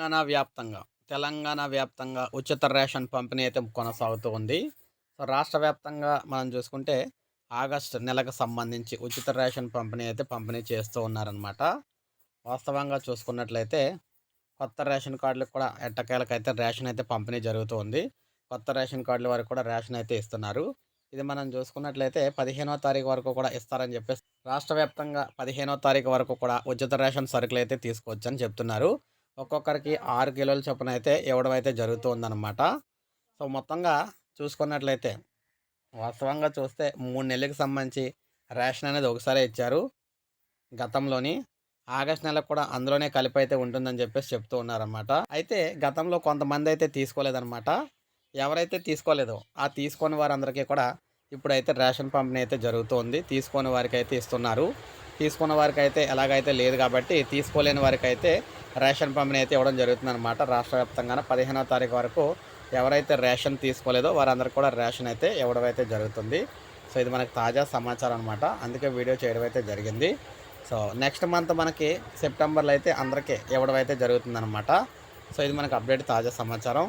తెలంగాణ వ్యాప్తంగా తెలంగాణ వ్యాప్తంగా ఉచిత రేషన్ పంపిణీ అయితే కొనసాగుతూ ఉంది. సో రాష్ట్ర వ్యాప్తంగా మనం చూసుకుంటే ఆగస్టు నెలకు సంబంధించి ఉచిత రేషన్ పంపిణీ అయితే పంపిణీ చేస్తూ ఉన్నారనమాట వాస్తవంగా చూసుకున్నట్లయితే కొత్త రేషన్ కార్డులకు కూడా ఎట్టకేలకైతే రేషన్ అయితే పంపిణీ జరుగుతూ ఉంది. కొత్త రేషన్ కార్డుల వరకు కూడా రేషన్ అయితే ఇస్తున్నారు. ఇది మనం చూసుకున్నట్లయితే పదిహేనో తారీఖు వరకు కూడా ఇస్తారని చెప్పేసి రాష్ట్ర వ్యాప్తంగా పదిహేనో తారీఖు వరకు కూడా ఉచిత రేషన్ సరుకులు అయితే తీసుకోవచ్చని చెప్తున్నారు. ఒక్కొక్కరికి ఆరు కిలోల చొప్పున అయితే ఇవ్వడం అయితే జరుగుతుందన్నమాట. సో మొత్తంగా చూసుకున్నట్లయితే వాస్తవంగా చూస్తే మూడు నెలలకు సంబంధించి రేషన్ అనేది ఒకసారి ఇచ్చారు. గతంలోని ఆగస్ట్ నెలకు కూడా అందులోనే కలిపి అయితే ఉంటుందని చెప్పేసి చెప్తూ ఉన్నారన్నమాట. అయితే గతంలో కొంతమంది అయితే తీసుకోలేదన్నమాట. ఎవరైతే తీసుకోలేదో ఆ తీసుకొని వారందరికీ కూడా ఇప్పుడైతే రేషన్ పంపిణీ అయితే జరుగుతుంది. తీసుకొని వారికి అయితే ఇస్తున్నారు. తీసుకున్న వారికి అయితే ఎలాగైతే లేదు కాబట్టి తీసుకోలేని వారికి అయితే రేషన్ పంపిణీ అయితే ఇవ్వడం జరుగుతుంది అనమాట రాష్ట్ర వ్యాప్తంగా పదిహేనో తారీఖు వరకు ఎవరైతే రేషన్ తీసుకోలేదో వారందరికీ కూడా రేషన్ అయితే ఇవ్వడం అయితే జరుగుతుంది. సో ఇది మనకు తాజా సమాచారం అనమాట అందుకే వీడియో చేయడం అయితే జరిగింది. సో నెక్స్ట్ మంత్ మనకి సెప్టెంబర్లో అయితే అందరికీ ఇవ్వడం అయితే జరుగుతుందన్నమాట. సో ఇది మనకి అప్డేట్ తాజా సమాచారం.